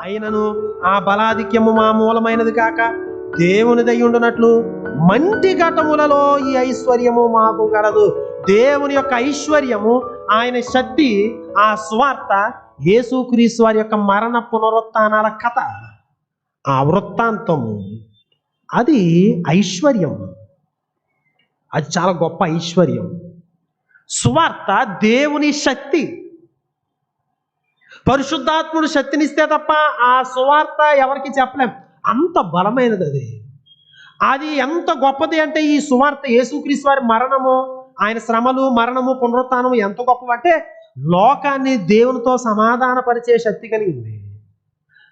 అయినను ఆ బలాధిక్యము మా మూలమైనది కాక దేవుని ఉండునట్లు మంటి ఘటములలో ఈ ఐశ్వర్యము మాకు కలదు. దేవుని యొక్క ఐశ్వర్యము ఆయన శక్తి ఆ స్వార్థ యేసుక్రీస్తు వారి యొక్క మరణ పునరుత్నాల కథ ఆ వృత్తాంతము అది ఐశ్వర్యం. అది చాలా గొప్ప ఐశ్వర్యం. స్వార్థ దేవుని శక్తి పరిశుద్ధాత్ముడు శక్తినిస్తే తప్ప ఆ సువార్త ఎవరికి చెప్పలేం. అంత బలమైనది అది. అది ఎంత గొప్పది అంటే ఈ సువార్త యేసుక్రీస్తు వారి మరణము ఆయన శ్రమలు మరణము పునరుత్నం ఎంత గొప్పవంటే లోకాన్ని దేవునితో సమాధానపరిచే శక్తి కలిగింది.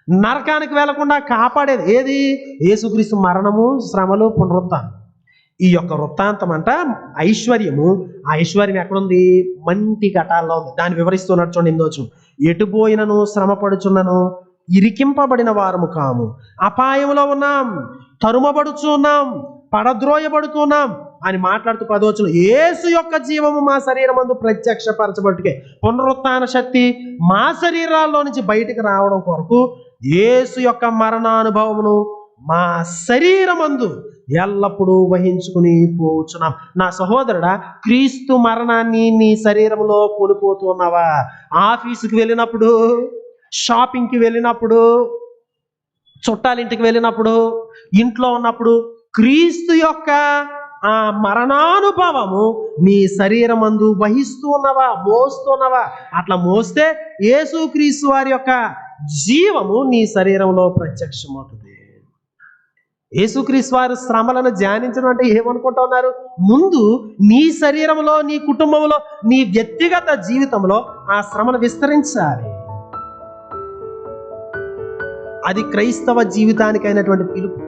నరకానికి వెళ్ళకుండా కాపాడేది ఏది? యేసుక్రీస్తు మరణము శ్రమలు పునరుత్నం ఈ యొక్క వృత్తాంతం అంట ఐశ్వర్యము. ఆ ఐశ్వర్యం ఎక్కడుంది? మంటి ఘటాల్లో ఉంది. దాన్ని వివరిస్తున్నట్టు చూడండి ఇందోచు ఎటుపోయినను శ్రమపడుచున్నను? ఇరికింపబడిన వారము కాము. అపాయంలో ఉన్నాం. తరుమబడుచున్నాం పడద్రోయబడుతున్నాం అని మాట్లాడుతూ పదవచ్చును ఏసు యొక్క జీవము మా శరీరమందు ప్రత్యక్షపరచబట్టుకే పునరుత్న శక్తి మా శరీరాల్లో నుంచి బయటికి రావడం కొరకు ఏసు యొక్క మరణానుభవమును మా శరీరమందు ఎల్లప్పుడూ వహించుకుని పోచున్నాం నా సహోదరుడా క్రీస్తు మరణాన్ని నీ శరీరంలో కొనిపోతున్నావా? ఆఫీసుకి వెళ్ళినప్పుడు షాపింగ్కి వెళ్ళినప్పుడు చుట్టాలింటికి వెళ్ళినప్పుడు ఇంట్లో ఉన్నప్పుడు క్రీస్తు యొక్క ఆ మరణానుభవము నీ శరీరమందు వహిస్తూ ఉన్నవా మోస్తున్నావా? అట్లా మోస్తే యేసు క్రీస్తు వారి యొక్క జీవము నీ శరీరంలో ప్రత్యక్షమవుతుంది. యేసుక్రీస్తు వారు శ్రమలను ధ్యానించడం అంటే ఏమనుకుంటా ఉన్నారు? ముందు నీ శరీరంలో నీ కుటుంబంలో నీ వ్యక్తిగత జీవితంలో ఆ శ్రమను విస్తరించాలి. అది క్రైస్తవ జీవితానికి అయినటువంటి పిలుపు.